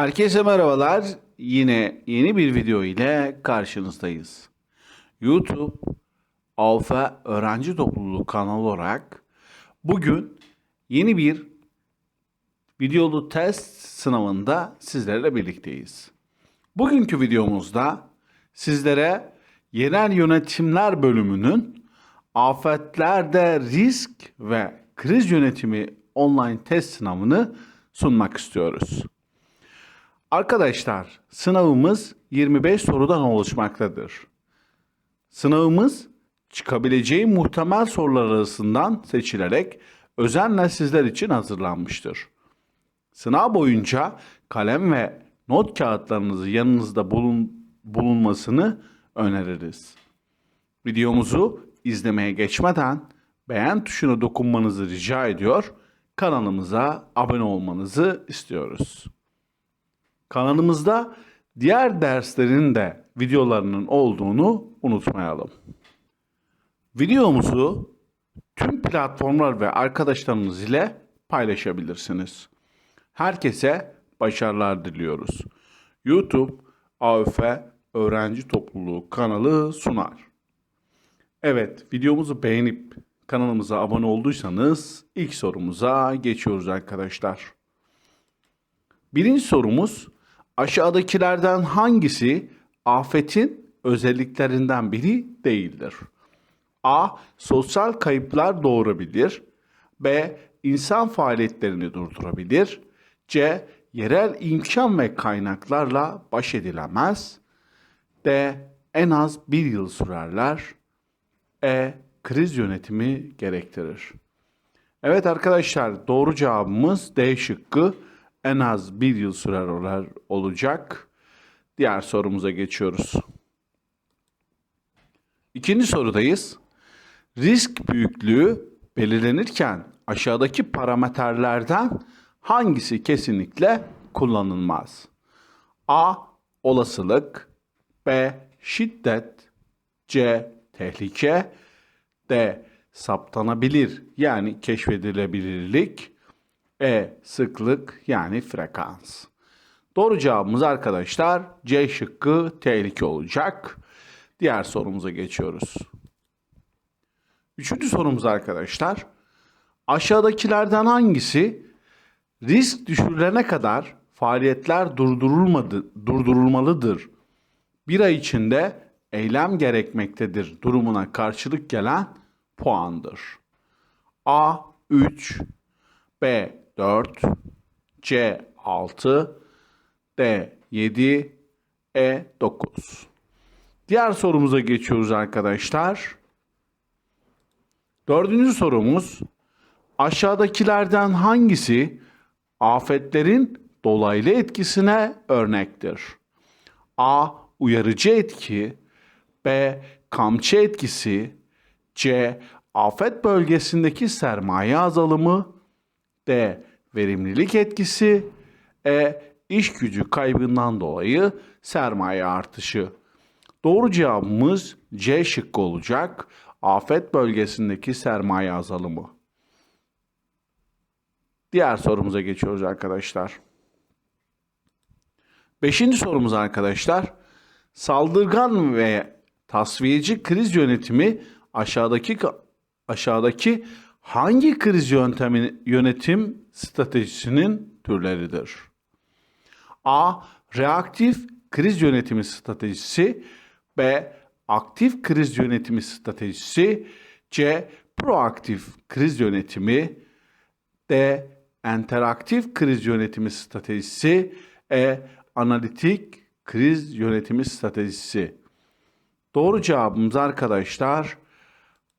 Herkese merhabalar. Yine yeni bir video ile karşınızdayız. YouTube Alfa Öğrenci Topluluğu kanalı olarak bugün yeni bir videolu test sınavında sizlerle birlikteyiz. Bugünkü videomuzda sizlere yerel yönetimler bölümünün afetlerde risk ve kriz yönetimi online test sınavını sunmak istiyoruz. Arkadaşlar, sınavımız 25 sorudan oluşmaktadır. Sınavımız çıkabileceği muhtemel sorular arasından seçilerek özenle sizler için hazırlanmıştır. Sınav boyunca kalem ve not kağıtlarınızı yanınızda bulun, bulunmasını öneririz. Videomuzu izlemeye geçmeden beğen tuşuna dokunmanızı rica ediyor, kanalımıza abone olmanızı istiyoruz. Kanalımızda diğer derslerin de videolarının olduğunu unutmayalım. Videomuzu tüm platformlar ve arkadaşlarınız ile paylaşabilirsiniz. Herkese başarılar diliyoruz. YouTube AÖF Öğrenci Topluluğu kanalı sunar. Evet, videomuzu beğenip kanalımıza abone olduysanız ilk sorumuza geçiyoruz arkadaşlar. Birinci sorumuz aşağıdakilerden hangisi afetin özelliklerinden biri değildir? A. Sosyal kayıplar doğurabilir. B. İnsan faaliyetlerini durdurabilir. C. Yerel imkan ve kaynaklarla baş edilemez. D. En az bir yıl sürerler. E. Kriz yönetimi gerektirir. Evet arkadaşlar doğru cevabımız D şıkkı en az bir yıl sürer olacak. Diğer sorumuza geçiyoruz. İkinci sorudayız. Risk büyüklüğü belirlenirken aşağıdaki parametrelerden hangisi kesinlikle kullanılmaz? A. Olasılık B. Şiddet C. Tehlike D. Saptanabilir yani keşfedilebilirlik E. Sıklık yani frekans. Doğru cevabımız arkadaşlar C şıkkı tehlike olacak. Diğer sorumuza geçiyoruz. Üçüncü sorumuz arkadaşlar. Aşağıdakilerden hangisi risk düşürülene kadar faaliyetler durdurulmadı, durdurulmalıdır? Bir ay içinde eylem gerekmektedir durumuna karşılık gelen puandır. A 3 B 4 C 6 D 7 E 9 Diğer sorumuza geçiyoruz arkadaşlar. Dördüncü sorumuz aşağıdakilerden hangisi afetlerin dolaylı etkisine örnektir? A. Uyarıcı etki B. Kamçı etkisi C. Afet bölgesindeki sermaye azalımı D. Verimlilik etkisi E. İş gücü kaybından dolayı sermaye artışı. Doğru cevabımız C şıkkı olacak. Afet bölgesindeki sermaye azalımı. Diğer sorumuza geçiyoruz arkadaşlar. Beşinci sorumuz arkadaşlar. Saldırgan ve tasfiyeci kriz yönetimi aşağıdaki aşağıdaki hangi kriz yöntemi yönetim stratejisinin türleridir? A. Reaktif kriz yönetimi stratejisi B. Aktif kriz yönetimi stratejisi C. Proaktif kriz yönetimi D. Interaktif kriz yönetimi stratejisi E. Analitik kriz yönetimi stratejisi. Doğru cevabımız arkadaşlar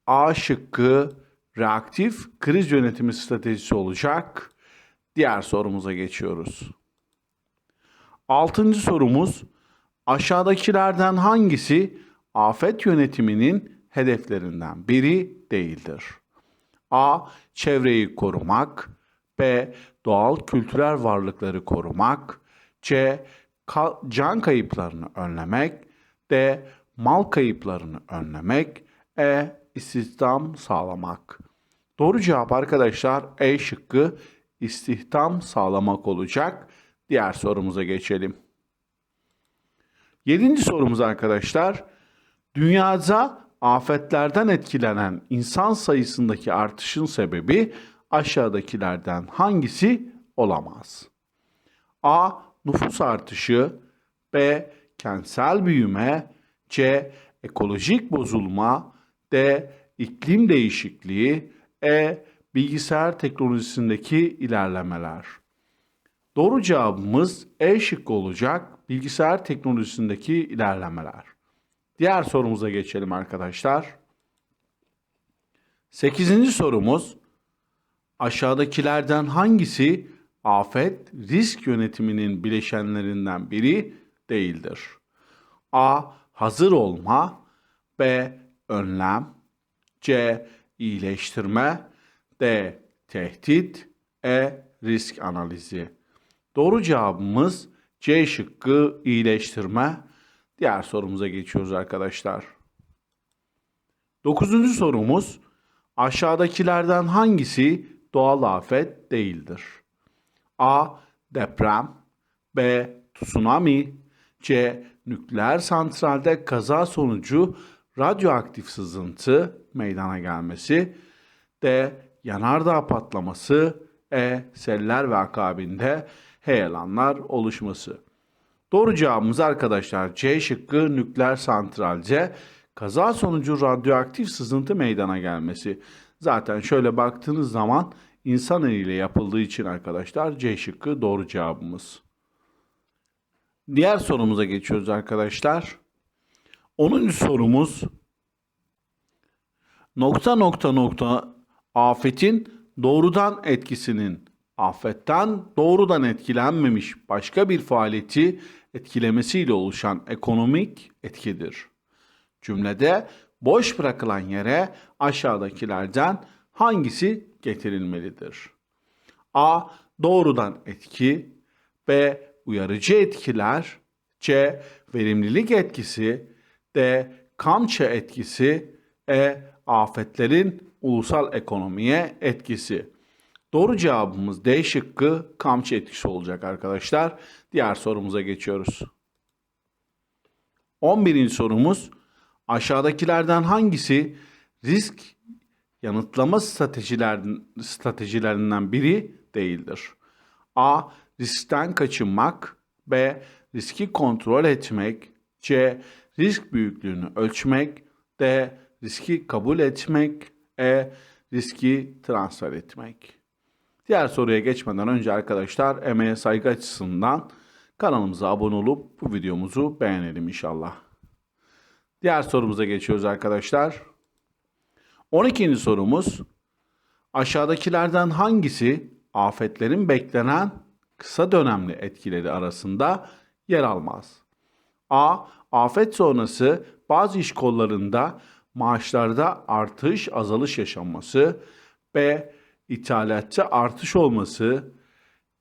A şıkkı reaktif kriz yönetimi stratejisi olacak. Diğer sorumuza geçiyoruz. Altıncı sorumuz aşağıdakilerden hangisi afet yönetiminin hedeflerinden biri değildir? A. Çevreyi korumak B. Doğal kültürel varlıkları korumak C. can kayıplarını önlemek D. Mal kayıplarını önlemek E. istihdam sağlamak. Doğru cevap arkadaşlar E şıkkı istihdam sağlamak olacak. Diğer sorumuza geçelim. Yedinci sorumuz arkadaşlar. Dünyada afetlerden etkilenen insan sayısındaki artışın sebebi aşağıdakilerden hangisi olamaz? A. Nüfus artışı B. Kentsel büyüme C. Ekolojik bozulma D. iklim değişikliği E. Bilgisayar teknolojisindeki ilerlemeler. Doğru cevabımız E şıkkı olacak. Bilgisayar teknolojisindeki ilerlemeler. Diğer sorumuza geçelim arkadaşlar. Sekizinci sorumuz. Aşağıdakilerden hangisi afet risk yönetiminin bileşenlerinden biri değildir? A. Hazır olma B. Önlem C. iyileştirme D. Tehdit E. Risk analizi Doğru cevabımız C şıkkı iyileştirme. Diğer sorumuza geçiyoruz arkadaşlar. Dokuzuncu sorumuz aşağıdakilerden hangisi doğal afet değildir? A. Deprem B. Tsunami C. Nükleer santralde kaza sonucu radyoaktif sızıntı meydana gelmesi D. Yanardağ patlaması E. Seller ve akabinde heyelanlar oluşması. Doğru cevabımız arkadaşlar C şıkkı nükleer santralce kaza sonucu radyoaktif sızıntı meydana gelmesi. Zaten şöyle baktığınız zaman insan eliyle yapıldığı için arkadaşlar C şıkkı doğru cevabımız. Diğer sorumuza geçiyoruz arkadaşlar. 10. sorumuz nokta nokta nokta afetin doğrudan etkisinin afetten doğrudan etkilenmemiş başka bir faaliyeti etkilemesiyle oluşan ekonomik etkidir. Cümlede boş bırakılan yere aşağıdakilerden hangisi getirilmelidir? A. Doğrudan etki B. Uyarıcı etkiler C. Verimlilik etkisi D. Kamçı etkisi E. Afetlerin ulusal ekonomiye etkisi. Doğru cevabımız D şıkkı kamçı etkisi olacak arkadaşlar. Diğer sorumuza geçiyoruz. 11. sorumuz aşağıdakilerden hangisi risk yanıtlama stratejiler, stratejilerinden biri değildir? A. Riskten kaçınmak B. Riski kontrol etmek C. Risk büyüklüğünü ölçmek D. Riski kabul etmek E. Riski transfer etmek. Diğer soruya geçmeden önce arkadaşlar emeğe saygı açısından kanalımıza abone olup bu videomuzu beğenelim inşallah. Diğer sorumuza geçiyoruz arkadaşlar. 12. sorumuz aşağıdakilerden hangisi afetlerin beklenen kısa dönemli etkileri arasında yer almaz? A. Afet sonrası bazı iş kollarında maaşlarda artış, azalış yaşanması. B ithalatta artış olması,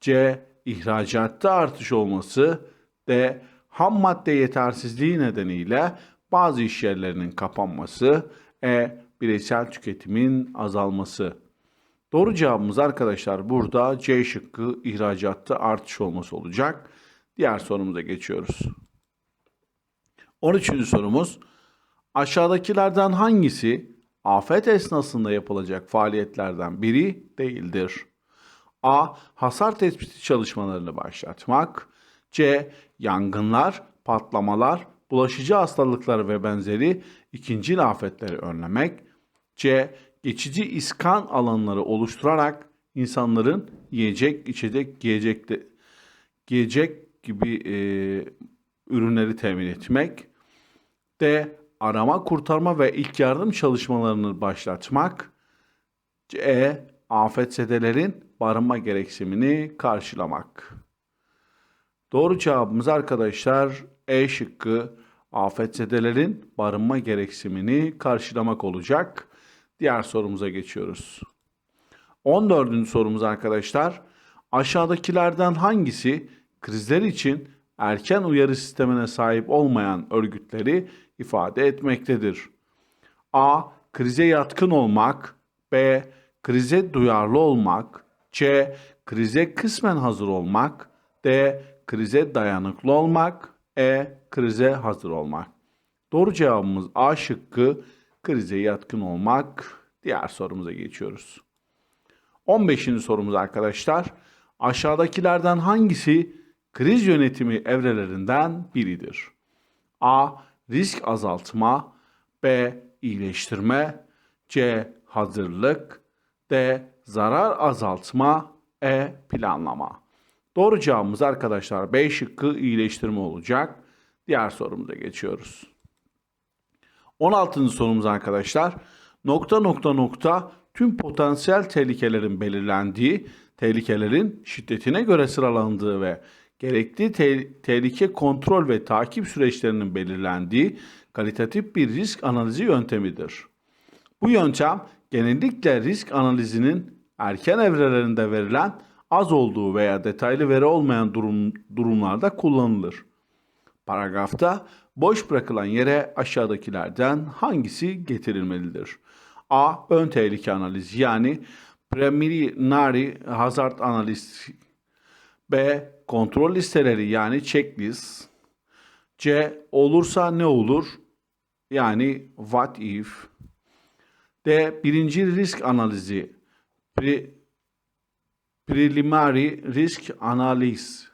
C. ihracatta artış olması, D. Ham madde yetersizliği nedeniyle bazı iş yerlerinin kapanması, E. Bireysel tüketimin azalması. Doğru cevabımız arkadaşlar burada C şıkkı ihracatta artış olması olacak. Diğer sorumuza geçiyoruz. 13. sorumuz aşağıdakilerden hangisi afet esnasında yapılacak faaliyetlerden biri değildir. A. Hasar tespiti çalışmalarını başlatmak. C. Yangınlar, patlamalar, bulaşıcı hastalıklar ve benzeri ikinci afetleri önlemek. C. Geçici iskan alanları oluşturarak insanların yiyecek, içecek, giyecek, de, giyecek gibi e, ürünleri temin etmek. D arama, kurtarma ve ilk yardım çalışmalarını başlatmak. C. Afetzedelerin barınma gereksinimini karşılamak. Doğru cevabımız arkadaşlar E şıkkı afetzedelerin barınma gereksinimini karşılamak olacak. Diğer sorumuza geçiyoruz. 14. sorumuz arkadaşlar. Aşağıdakilerden hangisi krizler için erken uyarı sistemine sahip olmayan örgütleri ifade etmektedir. A. Krize yatkın olmak B. Krize duyarlı olmak C. Krize kısmen hazır olmak D. Krize dayanıklı olmak. E. Krize hazır olmak. Doğru cevabımız A şıkkı krize yatkın olmak. Diğer sorumuza geçiyoruz. 15. sorumuz arkadaşlar. Aşağıdakilerden hangisi kriz yönetimi evrelerinden biridir? A. Risk azaltma B. iyileştirme C. Hazırlık D. Zarar azaltma E. Planlama Doğru cevabımız arkadaşlar B şıkkı iyileştirme olacak. Diğer sorumuza geçiyoruz. 16. sorumuz arkadaşlar. Nokta nokta nokta tüm potansiyel tehlikelerin belirlendiği, tehlikelerin şiddetine göre sıralandığı ve gerekli te- tehlike kontrol ve takip süreçlerinin belirlendiği kalitatif bir risk analizi yöntemidir. Bu yöntem genellikle risk analizinin erken evrelerinde verilen az olduğu veya detaylı veri olmayan durum, durumlarda kullanılır. Paragrafta boş bırakılan yere aşağıdakilerden hangisi getirilmelidir? A. Ön tehlike analizi yani preliminary hazard analizi. B. Kontrol listeleri yani checklist. C. Olursa ne olur? Yani what if. D. Birinci risk analizi. Pre, preliminary risk analiz.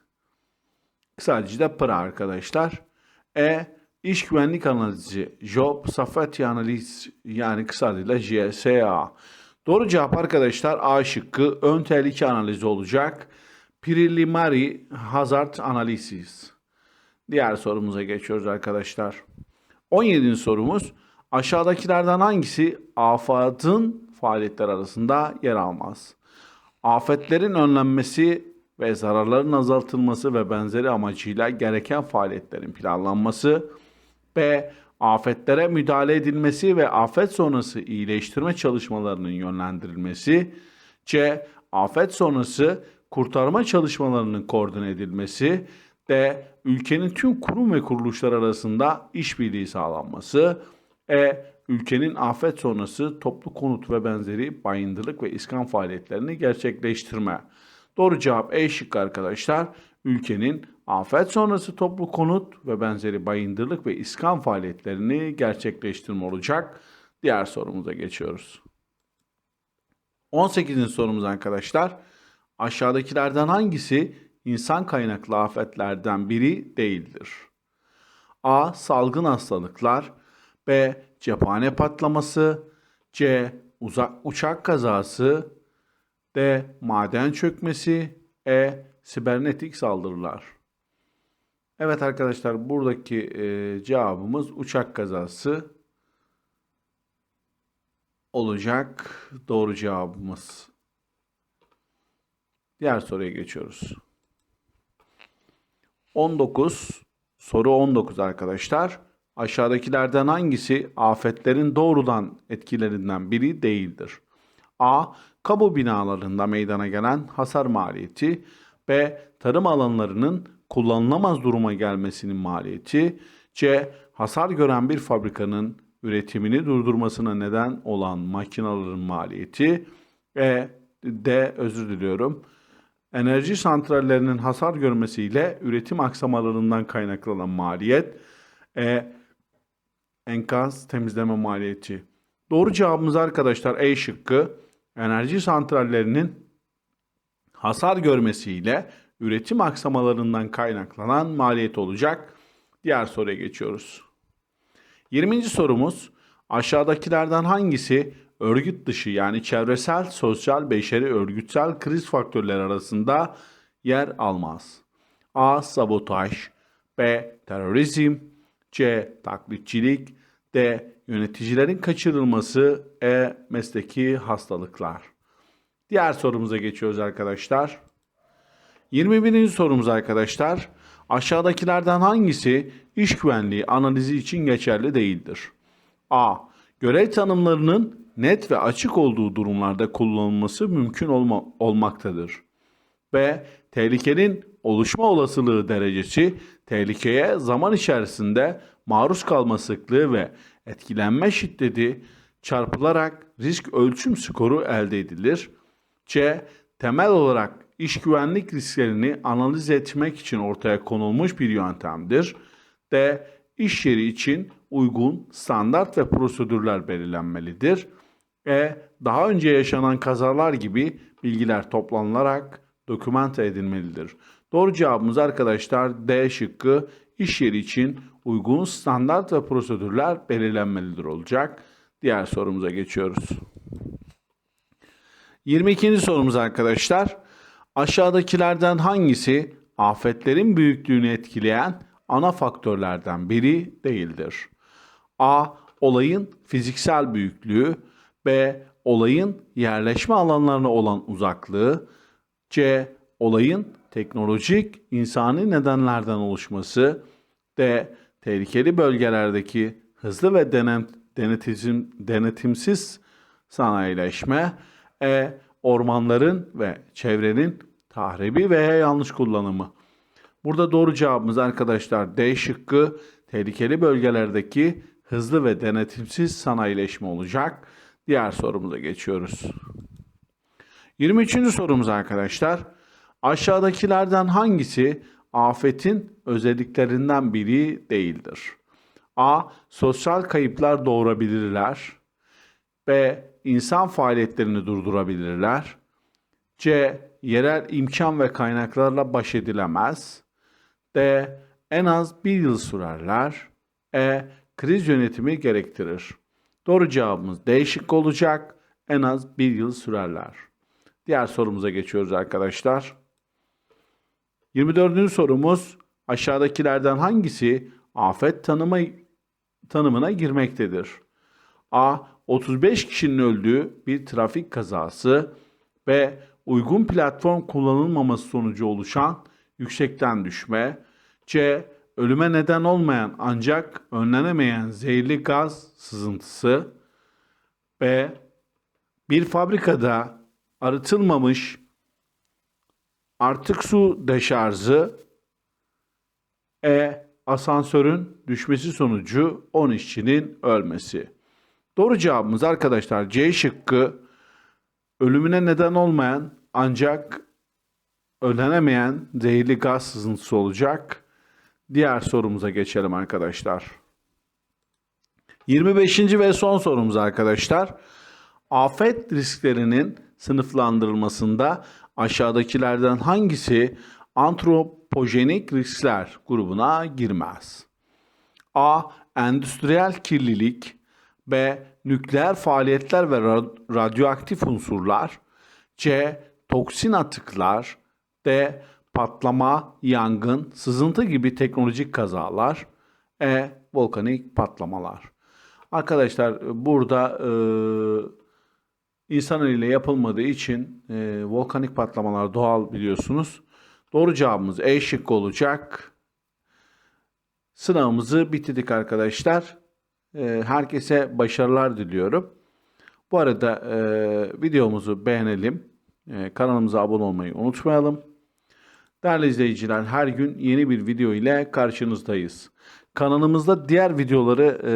Kısaca da PRA arkadaşlar. E. İş güvenlik analizi. Job Safety Analiz yani kısa JSA. Doğru cevap arkadaşlar A şıkkı ön tehlike analizi olacak. Preliminary Hazard Analysis. Diğer sorumuza geçiyoruz arkadaşlar. 17. sorumuz aşağıdakilerden hangisi afatın faaliyetler arasında yer almaz? Afetlerin önlenmesi ve zararların azaltılması ve benzeri amacıyla gereken faaliyetlerin planlanması. B. Afetlere müdahale edilmesi ve afet sonrası iyileştirme çalışmalarının yönlendirilmesi. C. Afet sonrası kurtarma çalışmalarının koordine edilmesi. D. Ülkenin tüm kurum ve kuruluşlar arasında işbirliği sağlanması. E. Ülkenin afet sonrası toplu konut ve benzeri bayındırlık ve iskan faaliyetlerini gerçekleştirme. Doğru cevap E şıkkı arkadaşlar. Ülkenin afet sonrası toplu konut ve benzeri bayındırlık ve iskan faaliyetlerini gerçekleştirme olacak. Diğer sorumuza geçiyoruz. 18. sorumuz arkadaşlar. Aşağıdakilerden hangisi insan kaynaklı afetlerden biri değildir? A. Salgın hastalıklar B. Cephane patlaması C. Uzak uçak kazası D. Maden çökmesi E. Sibernetik saldırılar Evet arkadaşlar buradaki e, cevabımız uçak kazası olacak. Doğru cevabımız. Diğer soruya geçiyoruz. 19 soru 19 arkadaşlar. Aşağıdakilerden hangisi afetlerin doğrudan etkilerinden biri değildir? A. Kamu binalarında meydana gelen hasar maliyeti. B. Tarım alanlarının kullanılamaz duruma gelmesinin maliyeti. C. Hasar gören bir fabrikanın üretimini durdurmasına neden olan makinaların maliyeti. E. D. Özür diliyorum. Enerji santrallerinin hasar görmesiyle üretim aksamalarından kaynaklanan maliyet. E. Enkaz temizleme maliyeti. Doğru cevabımız arkadaşlar E şıkkı. Enerji santrallerinin hasar görmesiyle üretim aksamalarından kaynaklanan maliyet olacak. Diğer soruya geçiyoruz. 20. sorumuz aşağıdakilerden hangisi örgüt dışı yani çevresel, sosyal, beşeri, örgütsel kriz faktörleri arasında yer almaz? A. Sabotaj B. Terörizm C. Taklitçilik D. Yöneticilerin kaçırılması E. Mesleki hastalıklar Diğer sorumuza geçiyoruz arkadaşlar. 21. sorumuz arkadaşlar. Aşağıdakilerden hangisi iş güvenliği analizi için geçerli değildir? A. Görev tanımlarının net ve açık olduğu durumlarda kullanılması mümkün olma, olmaktadır. B. Tehlikenin oluşma olasılığı derecesi, tehlikeye zaman içerisinde maruz kalma sıklığı ve etkilenme şiddeti çarpılarak risk ölçüm skoru elde edilir. C. Temel olarak iş güvenlik risklerini analiz etmek için ortaya konulmuş bir yöntemdir. D. İş yeri için uygun standart ve prosedürler belirlenmelidir. E. Daha önce yaşanan kazalar gibi bilgiler toplanılarak dokümante edilmelidir. Doğru cevabımız arkadaşlar D şıkkı iş yeri için uygun standart ve prosedürler belirlenmelidir olacak. Diğer sorumuza geçiyoruz. 22. sorumuz arkadaşlar. Aşağıdakilerden hangisi afetlerin büyüklüğünü etkileyen ana faktörlerden biri değildir? A. Olayın fiziksel büyüklüğü B. Olayın yerleşme alanlarına olan uzaklığı C. Olayın teknolojik insani nedenlerden oluşması D. Tehlikeli bölgelerdeki hızlı ve denem, denetim, denetimsiz sanayileşme E. Ormanların ve çevrenin tahribi veya yanlış kullanımı. Burada doğru cevabımız arkadaşlar D şıkkı tehlikeli bölgelerdeki hızlı ve denetimsiz sanayileşme olacak. Diğer sorumuza geçiyoruz. 23. sorumuz arkadaşlar. Aşağıdakilerden hangisi afetin özelliklerinden biri değildir? A. Sosyal kayıplar doğurabilirler. B. İnsan faaliyetlerini durdurabilirler. C. Yerel imkan ve kaynaklarla baş edilemez. D. En az bir yıl sürerler. E. Kriz yönetimi gerektirir. Doğru cevabımız D şıkkı olacak. En az bir yıl sürerler. Diğer sorumuza geçiyoruz arkadaşlar. 24. sorumuz aşağıdakilerden hangisi afet tanımı, tanımına girmektedir? A. 35 kişinin öldüğü bir trafik kazası. B. Uygun platform kullanılmaması sonucu oluşan yüksekten düşme. C. Ölüme neden olmayan ancak önlenemeyen zehirli gaz sızıntısı. B. Bir fabrikada arıtılmamış artık su deşarjı. E. Asansörün düşmesi sonucu 10 işçinin ölmesi. Doğru cevabımız arkadaşlar C şıkkı ölümüne neden olmayan ancak önlenemeyen zehirli gaz sızıntısı olacak. Diğer sorumuza geçelim arkadaşlar. 25. ve son sorumuz arkadaşlar. Afet risklerinin sınıflandırılmasında aşağıdakilerden hangisi antropojenik riskler grubuna girmez? A. Endüstriyel kirlilik B. Nükleer faaliyetler ve radyoaktif unsurlar C. Toksin atıklar D. Patlama, yangın, sızıntı gibi teknolojik kazalar E. Volkanik patlamalar Arkadaşlar burada e, insan eliyle yapılmadığı için e, volkanik patlamalar doğal biliyorsunuz. Doğru cevabımız E şıkkı olacak. Sınavımızı bitirdik arkadaşlar. E, herkese başarılar diliyorum. Bu arada e, videomuzu beğenelim. E, kanalımıza abone olmayı unutmayalım. Değerli izleyiciler her gün yeni bir video ile karşınızdayız. Kanalımızda diğer videoları e,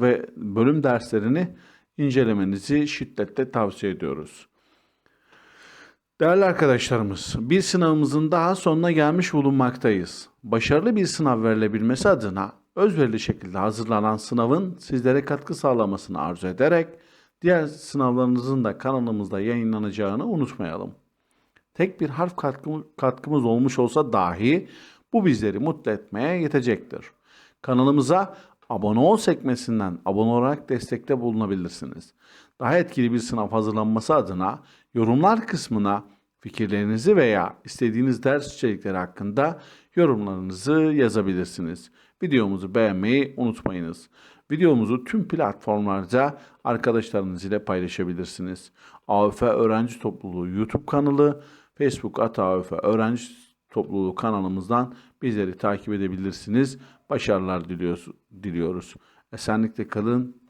ve bölüm derslerini incelemenizi şiddetle tavsiye ediyoruz. Değerli arkadaşlarımız, bir sınavımızın daha sonuna gelmiş bulunmaktayız. Başarılı bir sınav verilebilmesi adına özverili şekilde hazırlanan sınavın sizlere katkı sağlamasını arzu ederek diğer sınavlarınızın da kanalımızda yayınlanacağını unutmayalım. Tek bir harf katkımız olmuş olsa dahi bu bizleri mutlu etmeye yetecektir. Kanalımıza abone ol sekmesinden abone olarak destekte bulunabilirsiniz. Daha etkili bir sınav hazırlanması adına yorumlar kısmına fikirlerinizi veya istediğiniz ders içerikleri hakkında yorumlarınızı yazabilirsiniz. Videomuzu beğenmeyi unutmayınız. Videomuzu tüm platformlarda arkadaşlarınız ile paylaşabilirsiniz. AÖF Öğrenci Topluluğu YouTube kanalı, Facebook at AÖF Öğrenci Topluluğu kanalımızdan bizleri takip edebilirsiniz. Başarılar diliyoruz. Esenlikle kalın,